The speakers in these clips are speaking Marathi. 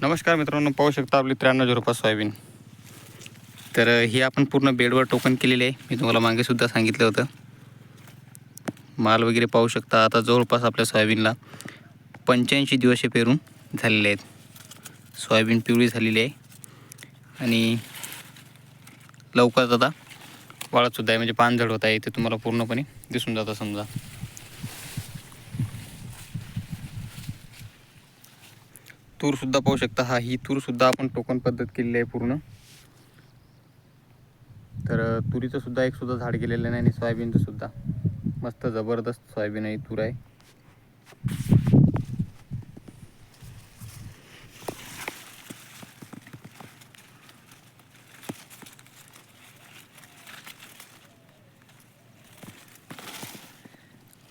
नमस्कार मित्रांनो पाहू शकता आपली त्र्याण्णव झिरो पाच सोयाबीन. तर ही आपण पूर्ण बेडवर टोकन केलेली आहे. मी तुम्हाला मागेसुद्धा सांगितलं होतं. माल वगैरे पाहू शकता आता जवळपास आपल्या सोयाबीनला पंच्याऐंशी दिवस हे पेरून झालेले आहेत. सोयाबीन पिवळी झालेली आहे. आणि लवकरच आता वाळतसुद्धा आहे. म्हणजे पानझड होत आहे ते तुम्हाला पूर्णपणे दिसून जातं समजा. तूरसुद्धा पाहू शकता. हा ही तूरसुद्धा आपण टोकन पद्धत केलेली आहे पूर्ण. तर तुरीचं सुद्धा एक सुद्धा झाड गेलेलं नाही आणि सोयाबीनचं सुद्धा. मस्त जबरदस्त सोयाबीन आहे तूर आहे.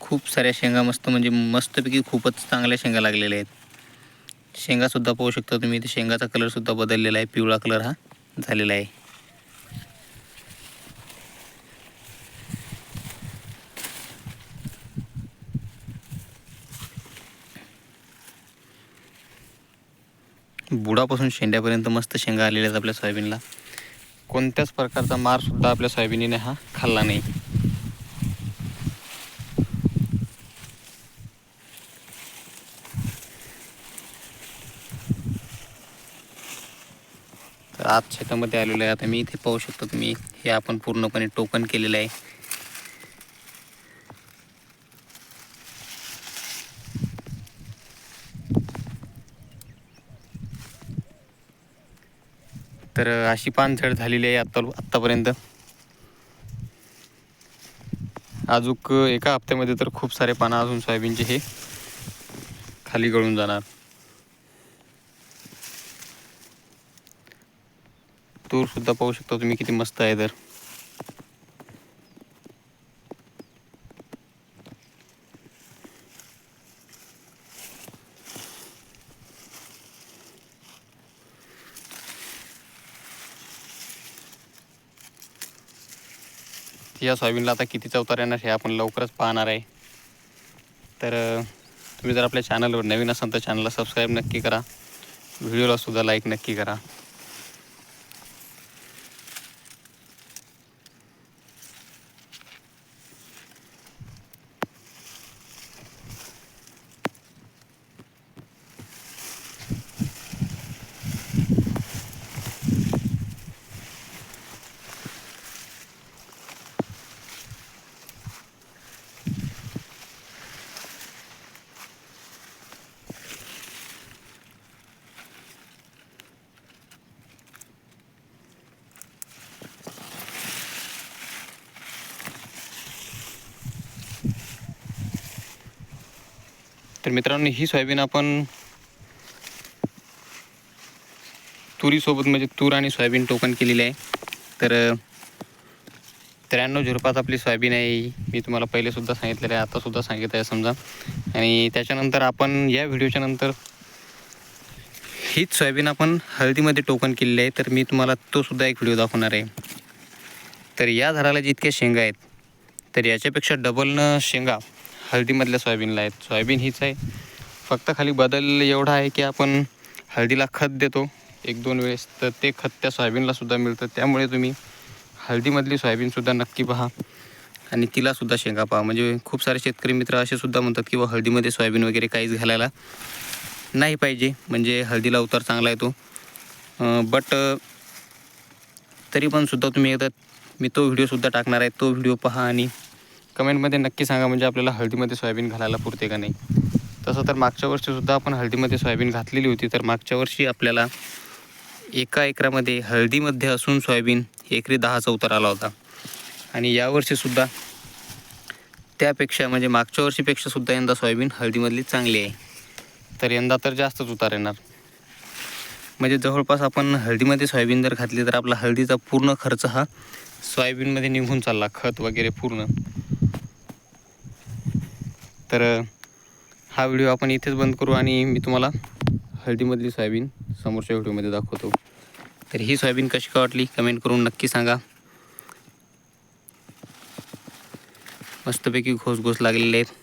खूप साऱ्या शेंगा मस्त म्हणजे मस्तपैकी खूपच चांगल्या शेंगा लागलेल्या आहेत. शेंगासुद्धा पाहू शकता तुम्ही. इथे शेंगाचा कलरसुद्धा बदललेला आहे. पिवळा कलर हा झालेला आहे. बुडापासून शेंड्यापर्यंत मस्त शेंगा आलेल्या आहेत आपल्या सोयाबीनला. कोणत्याच प्रकारचा मारसुद्धा आपल्या सोयाबीनीने हा खाल्ला नाही. आज शेतामध्ये आलेलो आहे. आता मी इथे पाहू शकतो तुम्ही. हे आपण पूर्णपणे टोकन केलेलं आहे. तर अशी पानझड झालेली आहे आत्ता आत्तापर्यंत. अजूक एका हप्त्यामध्ये तर खूप सारे पानं अजून सोयाबीनचे हे खाली गळून जाणार. तूर सुद्धा पाहू शकता तुम्ही किती मस्त आहे तर. या सोयाबीनला आता किती चवतार येणार हे आपण लवकरच पाहणार आहे. तर तुम्ही जर आपल्या चॅनलवर नवीन असाल तर चॅनलला सबस्क्राईब नक्की करा. व्हिडिओला सुद्धा लाईक नक्की करा. तर मित्रांनो ही सोयाबीन आपण तुरीसोबत म्हणजे तूर आणि सोयाबीन टोकन केलेली आहे. तर त्र्याण्णव झुरपात आपली सोयाबीन आहे मी तुम्हाला पहिलेसुद्धा सांगितलेलं आहे आतासुद्धा सांगितलं आहे समजा. आणि त्याच्यानंतर आपण या व्हिडिओच्या नंतर हीच सोयाबीन आपण हळदीमध्ये टोकन केलेली आहे. तर मी तुम्हाला तोसुद्धा एक व्हिडिओ दाखवणार आहे. तर या झाडाला जितक्या शेंगा आहेत तर याच्यापेक्षा डबलनं शेंगा हळदीमधल्या सोयाबीनला आहेत. सोयाबीन हीच आहे. फक्त खाली बदल एवढा आहे की आपण हळदीला खत देतो एक दोन वेळेस. तर ते खत त्या सोयाबीनलासुद्धा मिळतं. त्यामुळे तुम्ही हळदीमधली सोयाबीनसुद्धा नक्की पहा. आणि तिलासुद्धा शेंगा पहा. म्हणजे खूप सारे शेतकरी मित्र असे सुद्धा म्हणतात की बा हळदीमध्ये सोयाबीन वगैरे काहीच घालायला नाही पाहिजे. म्हणजे हळदीला उतार चांगला येतो. बट तरी पण सुद्धा तुम्ही एकदा मी तो व्हिडिओसुद्धा टाकणार आहे. तो व्हिडिओ पहा आणि कमेंटमध्ये नक्की सांगा म्हणजे आपल्याला हळदीमध्ये सोयाबीन घालायला पुरते का नाही? तसं तर मागच्या वर्षीसुद्धा आपण हळदीमध्ये सोयाबीन घातलेली होती तर मागच्या वर्षी आपल्याला एका एकरामध्ये हळदीमध्ये असून सोयाबीन एकरी दहाचा उतार आला होता. आणि यावर्षीसुद्धा त्यापेक्षा म्हणजे मागच्या वर्षीपेक्षासुद्धा यंदा सोयाबीन हळदीमधली चांगली आहे. तर यंदा तर जास्तच उतार येणार. म्हणजे जवळपास आपण हळदीमध्ये सोयाबीन जर घातली तर आपला हळदीचा पूर्ण खर्च हा सोयाबीनमध्ये निघून चालला खत वगैरे पूर्ण. तर हा व्हिडिओ आपण इथेच बंद करू आणि मी तुम्हाला हळदीमधली सोयाबीन समोरच्या व्हिडिओमध्ये दाखवतो. तर ही सोयाबीन कशी का वाटली कमेंट करून नक्की सांगा. मस्तपैकी घोस घोस लागलेले आहेत.